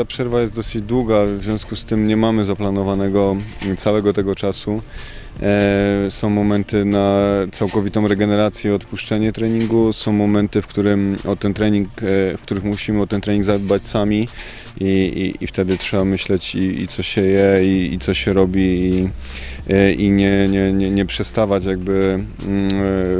ta przerwa jest dosyć długa, w związku z tym nie mamy zaplanowanego całego tego czasu. E, Są momenty na całkowitą regenerację, odpuszczenie treningu, są momenty, w, którym o ten trening, e, w których musimy o ten trening zadbać sami. I, i, i wtedy trzeba myśleć i, i co się je i, i co się robi i, e, i nie, nie, nie, nie przestawać jakby mm,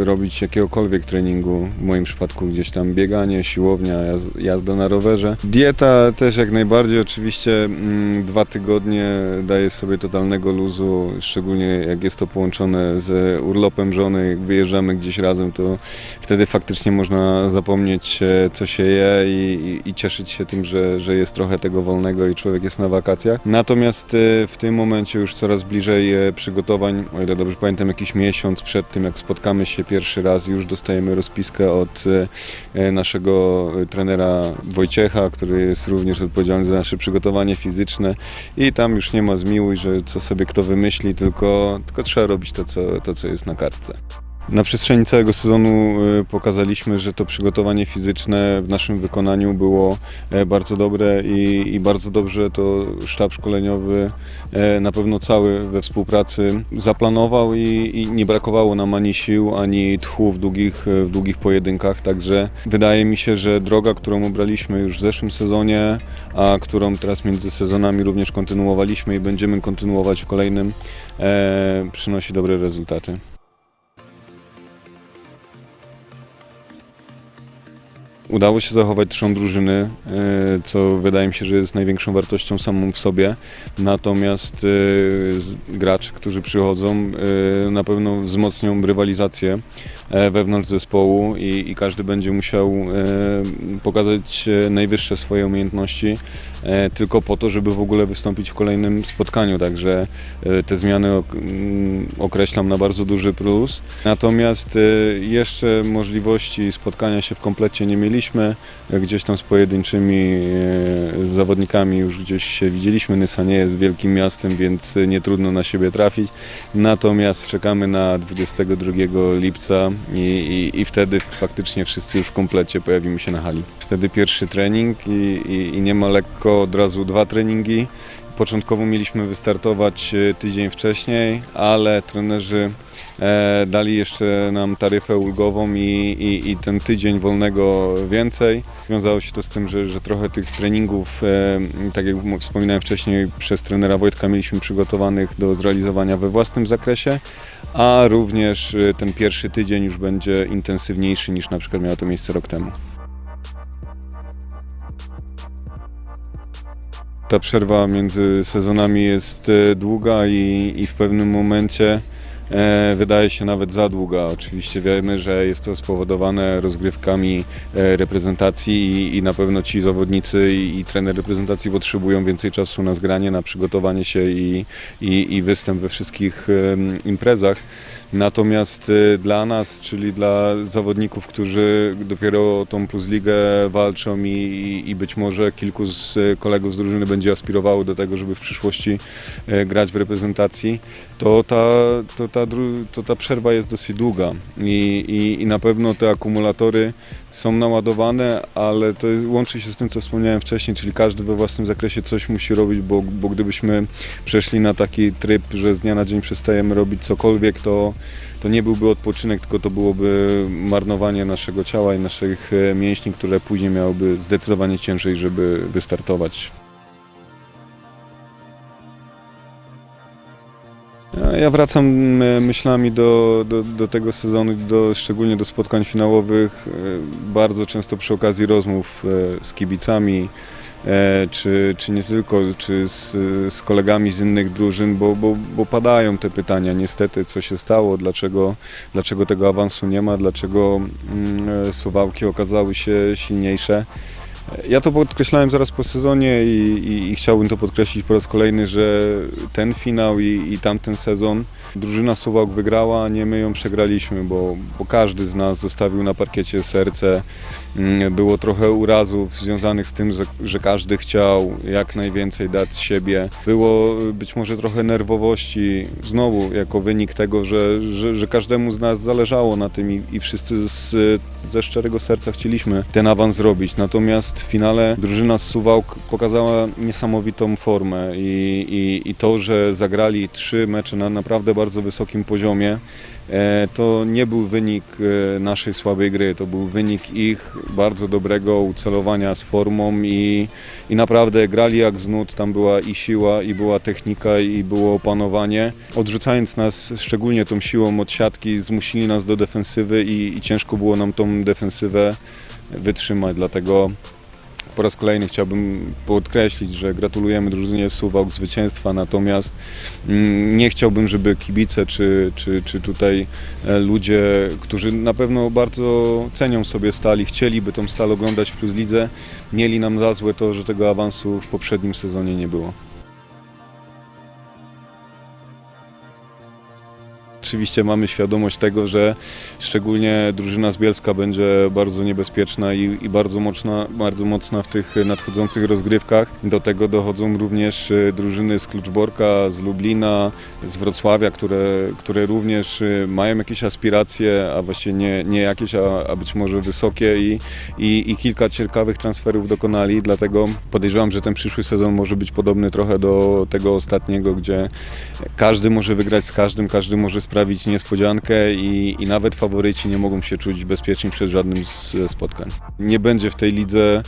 robić jakiegokolwiek treningu, w moim przypadku gdzieś tam bieganie, siłownia, jaz- jazda na rowerze. Dieta też jak najbardziej, oczywiście mm, dwa tygodnie daje sobie totalnego luzu, szczególnie jak jest to połączone z urlopem żony, jak wyjeżdżamy gdzieś razem, to wtedy faktycznie można zapomnieć e, co się je i, i, i cieszyć się tym, że, że jest trochę tego wolnego i człowiek jest na wakacjach. Natomiast e, w tym momencie już coraz bliżej e, przygotowań, o ile dobrze pamiętam, jakiś miesiąc przed tym, jak spotkamy się pierwszy raz, już dostajemy rozpiskę od naszego trenera Wojciecha, który jest również odpowiedzialny za nasze przygotowanie fizyczne i tam już nie ma zmiłuj, że co sobie kto wymyśli, tylko, tylko trzeba robić to co, to, co jest na kartce. Na przestrzeni całego sezonu y, pokazaliśmy, że to przygotowanie fizyczne w naszym wykonaniu było e, bardzo dobre i, i bardzo dobrze to sztab szkoleniowy, e, na pewno cały we współpracy zaplanował i, i nie brakowało nam ani sił, ani tchu w długich, w długich pojedynkach, także wydaje mi się, że droga, którą obraliśmy już w zeszłym sezonie, a którą teraz między sezonami również kontynuowaliśmy i będziemy kontynuować w kolejnym, e, przynosi dobre rezultaty. Udało się zachować trzon drużyny, e, co wydaje mi się, że jest największą wartością samą w sobie. Natomiast e, gracze, którzy przychodzą, e, na pewno wzmocnią rywalizację wewnątrz zespołu i, i każdy będzie musiał pokazać najwyższe swoje umiejętności tylko po to, żeby w ogóle wystąpić w kolejnym spotkaniu. Także e, te zmiany ok- określam na bardzo duży plus. Natomiast e, jeszcze możliwości spotkania się w komplecie nie mieliśmy. E, Gdzieś tam z pojedynczymi e, zawodnikami już gdzieś się widzieliśmy. Nysa nie jest wielkim miastem, więc e, nie trudno na siebie trafić. Natomiast czekamy na 22 lipca i, i, i wtedy faktycznie wszyscy już w komplecie pojawimy się na hali. Wtedy pierwszy trening i, i, i nie ma lekko od razu dwa treningi. Początkowo mieliśmy wystartować e, tydzień wcześniej, ale trenerzy e, dali jeszcze nam taryfę ulgową i, i, i ten tydzień wolnego więcej. Wiązało się to z tym, że, że trochę tych treningów, e, tak jak wspominałem wcześniej, przez trenera Wojtka mieliśmy przygotowanych do zrealizowania we własnym zakresie, a również ten pierwszy tydzień już będzie intensywniejszy niż na przykład miało to miejsce rok temu. Ta przerwa między sezonami jest e, długa i, i w pewnym momencie wydaje się nawet za długa. Oczywiście wiemy, że jest to spowodowane rozgrywkami e, reprezentacji i, na pewno ci zawodnicy i, trener reprezentacji potrzebują więcej czasu na zgranie, na przygotowanie się i, i, i występ we wszystkich imprezach. Natomiast e, dla nas, czyli dla zawodników, którzy dopiero o tą Plus Ligę walczą i, i być może kilku z e, kolegów z drużyny będzie aspirowało do tego, żeby w przyszłości e, grać w reprezentacji, to ta, to ta, to ta przerwa jest dosyć długa i, i, i na pewno te akumulatory są naładowane, ale to jest, łączy się z tym, co wspomniałem wcześniej, czyli każdy we własnym zakresie coś musi robić, bo, bo gdybyśmy przeszli na taki tryb, że z dnia na dzień przestajemy robić cokolwiek, to, to nie byłby odpoczynek, tylko to byłoby marnowanie naszego ciała i naszych e, mięśni, które później miałyby zdecydowanie ciężej, żeby wystartować. Ja- wracam e, myślami do, do, do tego sezonu, do, szczególnie do spotkań finałowych, e, bardzo często przy okazji rozmów e, z kibicami, czy, czy nie tylko, czy z, z kolegami z innych drużyn, bo, bo, bo padają te pytania niestety, co się stało, dlaczego, dlaczego tego awansu nie ma, dlaczego mm, Suwałki okazały się silniejsze. Ja to podkreślałem zaraz po sezonie i, i, i chciałbym to podkreślić po raz kolejny, że ten finał i, i tamten sezon drużyna Suwałk wygrała, a nie my ją przegraliśmy, bo, bo każdy z nas zostawił na parkiecie serce. Mm, Było trochę urazów związanych z tym, że, że każdy chciał jak najwięcej dać z siebie. Było y, być może trochę nerwowości, znowu jako wynik tego, że, że, że każdemu z nas zależało na tym i, i wszyscy z, ze szczerego serca chcieliśmy ten awans zrobić. Natomiast Natomiast w finale. Drużyna z Suwałk pokazała niesamowitą formę i, i, i to, że zagrali trzy mecze na naprawdę bardzo wysokim poziomie, e, to nie był wynik e, naszej słabej gry, to był wynik ich bardzo dobrego ucelowania z formą i, i naprawdę grali jak z nut, tam była i siła, i była technika, i było opanowanie. Odrzucając nas szczególnie tą siłą od siatki, zmusili nas do defensywy i, i ciężko było nam tą defensywę wytrzymać, dlatego po raz kolejny chciałbym podkreślić, że gratulujemy drużynie Suwałk zwycięstwa, natomiast mm, nie chciałbym, żeby kibice czy, czy, czy tutaj e, ludzie, którzy na pewno bardzo cenią sobie stali, chcieliby tą stal oglądać w Plus Lidze, mieli nam za złe to, że tego awansu w poprzednim sezonie nie było. Oczywiście mamy świadomość tego, że szczególnie drużyna z Bielska będzie bardzo niebezpieczna i, i bardzo, mocna, bardzo mocna w tych nadchodzących rozgrywkach. Do tego dochodzą również e, drużyny z Kluczborka, z Lublina, z Wrocławia, które, które również e, mają jakieś aspiracje, a właściwie nie, nie jakieś, a, a być może wysokie i, i, i kilka ciekawych transferów dokonali, dlatego podejrzewam, że ten przyszły sezon może być podobny trochę do tego ostatniego, gdzie każdy może wygrać z każdym, każdy może sprawić niespodziankę i, i nawet faworyci nie mogą się czuć bezpieczni przed żadnym z spotkań. Nie będzie w tej lidze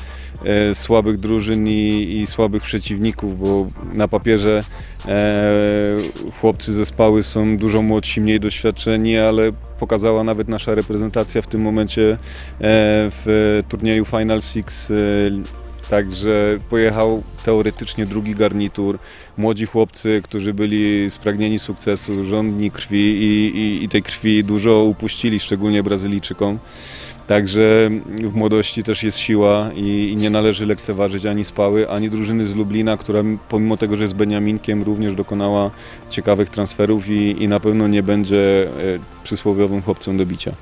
e, słabych drużyn i, i słabych przeciwników, bo na papierze e, chłopcy zespoły są dużo młodsi, mniej doświadczeni, ale pokazała nawet nasza reprezentacja w tym momencie e, w turnieju Final Six e, Także pojechał teoretycznie drugi garnitur. Młodzi chłopcy, którzy byli spragnieni sukcesu, żądni krwi i, i, i tej krwi dużo upuścili, szczególnie Brazylijczykom. Także w młodości też jest siła i, i nie należy lekceważyć ani Spały, ani drużyny z Lublina, która pomimo tego, że jest Beniaminkiem, również dokonała ciekawych transferów i, i na pewno nie będzie e, przysłowiowym chłopcem do bicia.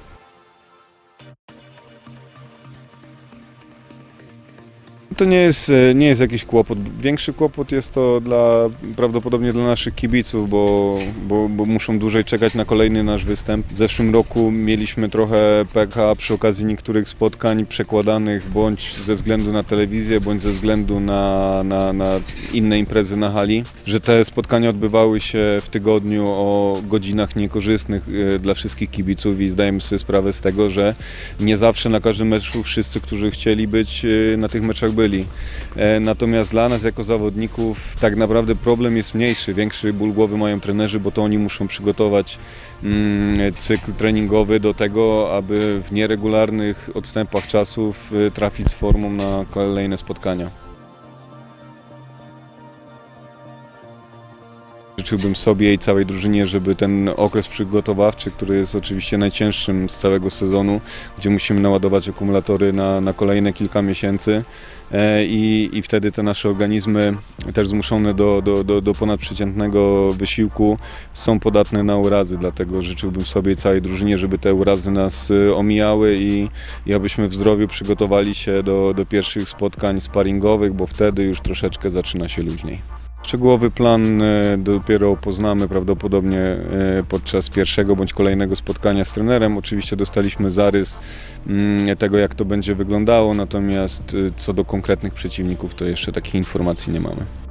To nie jest, e, nie jest jakiś kłopot. Większy kłopot jest to dla, prawdopodobnie dla naszych kibiców, bo, bo, bo muszą dłużej czekać na kolejny nasz występ. W zeszłym roku mieliśmy trochę PK przy okazji niektórych spotkań przekładanych bądź ze względu na telewizję, bądź ze względu na, na, na inne imprezy na hali, że te spotkania odbywały się w tygodniu o godzinach niekorzystnych e, dla wszystkich kibiców i zdajemy sobie sprawę z tego, że nie zawsze na każdym meczu wszyscy, którzy chcieli być e, na tych meczach byli. E, Natomiast dla nas jako zawodników tak naprawdę problem jest mniejszy. Większy ból głowy mają trenerzy, bo to oni muszą przygotować mm, cykl treningowy do tego, aby w nieregularnych odstępach czasów e, trafić z formą na kolejne spotkania. Życzyłbym sobie i całej drużynie, żeby ten okres przygotowawczy, który jest oczywiście najcięższym z całego sezonu, gdzie musimy naładować akumulatory na, na kolejne kilka miesięcy e, i, i wtedy te nasze organizmy, też zmuszone do, do, do, do ponadprzeciętnego wysiłku, są podatne na urazy. Dlatego życzyłbym sobie i całej drużynie, żeby te urazy nas e, omijały i, i abyśmy w zdrowiu przygotowali się do, do pierwszych spotkań sparingowych, bo wtedy już troszeczkę zaczyna się luźniej. Szczegółowy plan e, dopiero poznamy prawdopodobnie e, podczas pierwszego bądź kolejnego spotkania z trenerem. Oczywiście dostaliśmy zarys mm, tego, jak to będzie wyglądało, natomiast e, co do konkretnych przeciwników, to jeszcze takich informacji nie mamy.